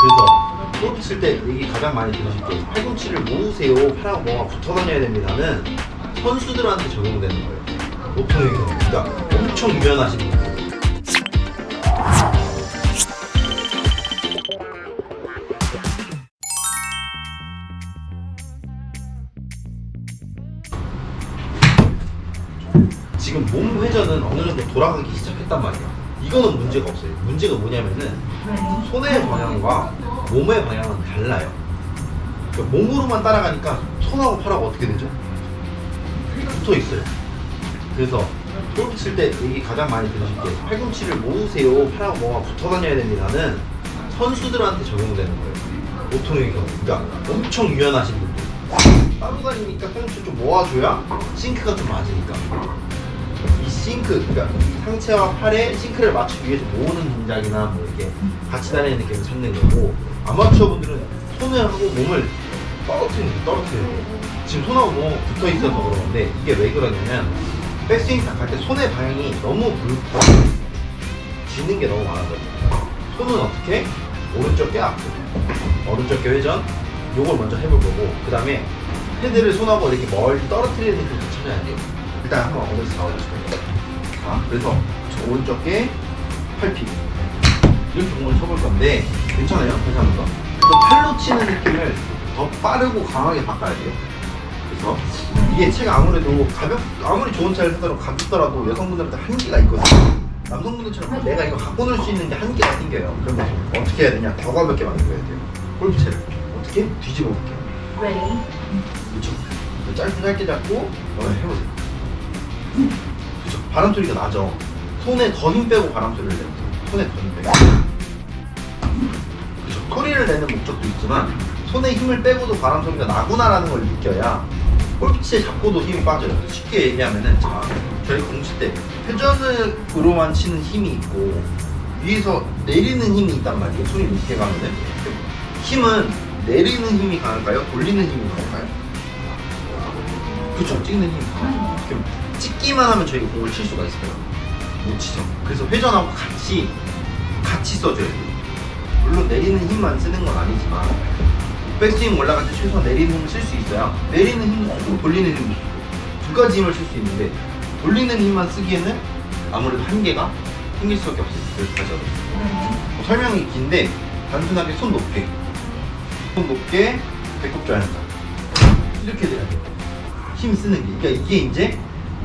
그래서 골프 칠때 얘기 가장 많이 들으실 게 팔꿈치를 모으세요 팔하고 붙어 다녀야 됩니다는 선수들한테 적용되는 거예요. 보통의 경우 그러니까 엄청 유연하신 분들. 지금 몸 회전은 어느 정도 돌아가기 시작했단 말이야. 이거는 문제가 없어요. 문제가 뭐냐면은 손의 방향과 몸의 방향은 달라요. 그러니까 몸으로만 따라가니까 손하고 팔하고 어떻게 되죠? 붙어 있어요. 그래서 골프 칠 때 얘기 가장 많이 들으실 게 팔꿈치를 모으세요. 팔하고 뭐가 붙어 다녀야 됩니다는 선수들한테 적용되는 거예요. 보통의 경우. 그러니까 엄청 유연하신 분들. 따로 다니니까 팔꿈치 좀 모아줘야 싱크가 좀 맞으니까. 이 싱크, 그러니까 상체와 팔에 싱크를 맞추기 위해서 모으는 동작이나 뭐 이렇게 같이 다니는 느낌을 찾는 거고 아마추어 분들은 손을 하고 몸을 떨어뜨리는 거예요. 지금 손하고 몸 붙어 있어서 그러는데 이게 왜 그러냐면 백스윙 딱 할 때 손의 방향이 너무 불고 쥐는 게 너무 많아져요. 손은 어떻게? 오른쪽 께 앞으로, 오른쪽 께 회전, 요걸 먼저 해볼 거고 그 다음에 헤드를 손하고 이렇게 멀리 떨어뜨리는 느낌을 찾아야 돼요. 일단 한번 어디서 잡아보실까요? 자, 그래서 저 오른쪽 께 8피 이렇게 공을 쳐볼 건데 괜찮아요? 다시 한번 더. 또 팔로 치는 느낌을 더 빠르고 강하게 바꿔야 돼요. 그래서 이게 채가 아무래도 가볍 아무리 좋은 차를 사더라도 가볍더라도 여성분들한테 한계가 있거든요. 남성분들처럼 내가 이거 갖고 놀 수 있는 게 한계가 생겨요. 그러면 어떻게 해야 되냐? 더 가볍게 만들어야 돼요. 골프채를 어떻게 뒤집어 볼게요. Ready? 그렇죠. 짧게 짧게 잡고 어, 해보세요. 그렇죠. 바람 소리가 나죠. 손에 더 힘 빼고 바람 소리를 내요. 손에 더 힘 빼고. 그렇죠. 소리를 내는 목적도 있지만 손에 힘을 빼고도 바람 소리가 나구나라는 걸 느껴야 골프채 잡고도 힘이 빠져요. 쉽게 얘기하면은 자 저희 공칠 때 회전으로만 치는 힘이 있고 위에서 내리는 힘이 있단 말이에요. 손이 밑에 가면은 힘은 내리는 힘이 강할까요? 돌리는 힘이 강할까요? 그쵸 찍는 힘이. 그럼 찍기만 하면 저희가 공을 칠 수가 있어요. 못 치죠. 그래서 회전하고 같이 같이 써줘야 돼요. 물론 내리는 힘만 쓰는 건 아니지만 백스윙 올라갈 때 최소한 내리는 힘을 쓸 수 있어야 내리는 힘도 쓰고 돌리는 힘도 쓰고 두 가지 힘을 쓸 수 있는데 돌리는 힘만 쓰기에는 아무래도 한계가 생길 수밖에 없어요. 하겠습니다. 뭐 설명이 긴데 단순하게 손 높게 손 높게 배꼽 조여한다 이렇게 돼야 돼요. 힘 쓰는 게 그러니까 이게 이제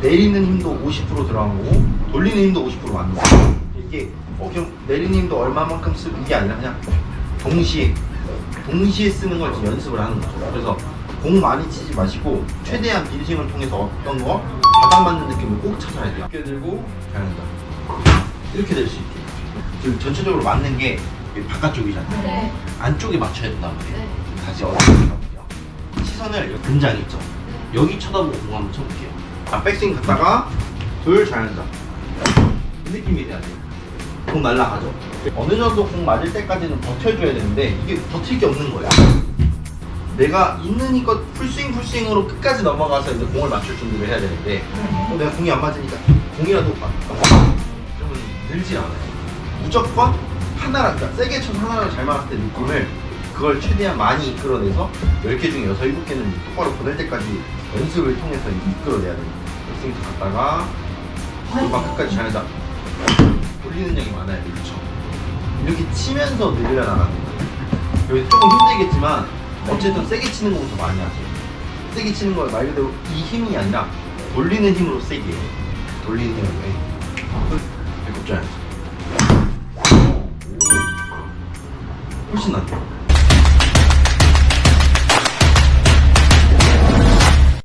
내리는 힘도 50% 들어간 거고 돌리는 힘도 50% 맞는 거예요. 이게 어 그럼 내리는 힘도 얼마만큼 쓰고 이게 아니라 그냥 동시에 동시에 쓰는 걸 지금 연습을 하는 거죠. 그래서 공 많이 치지 마시고 최대한 빈스윙을 통해서 어떤 거 바닥 맞는 느낌을 꼭 찾아야 돼요. 어깨 들고 잘한다. 이렇게 될 수 있게. 지금 전체적으로 맞는 게 바깥쪽이잖아요. 네. 안쪽에 맞춰야 된단 말이에요. 네. 다시 어떻게 가볼게요. 시선을 근장 있죠. 여기 쳐다보고 공 한번 쳐볼게요. 자, 백스윙 갔다가 둘 잘한다. 이 느낌이 돼야 돼요. 공 날라가죠. 어느 정도 공 맞을 때까지는 버텨줘야 되는데 이게 버틸 게 없는 거야. 내가 있는 이것 풀스윙 풀스윙으로 끝까지 넘어가서 이제 공을 맞출 준비를 해야 되는데 어, 내가 공이 안 맞으니까 공이라도 맞 그러면 늘지 않아요. 무조건 그러니까 세게 쳐서 하나를 잘 맞을 때 느낌을 그걸 최대한 많이 이끌어내서 10개 중에 6, 7개는 똑바로 보낼 때까지 연습을 통해서 이끌어내야 됩니다. 백스윙 갔다가 막 끝까지 잘 자. 돌리는 양이 많아야 돼, 그렇죠? 이렇게 치면서 늘려 나가는 거예요. 여기 조금 힘들겠지만 어쨌든 세게 치는 것부터 많이 하세요. 세게 치는 건말 그대로 이 힘이 아니라 돌리는 힘으로 세게 해요. 돌리는 힘으로 해. 끝. 배꼽 잘. 훨씬 낫죠?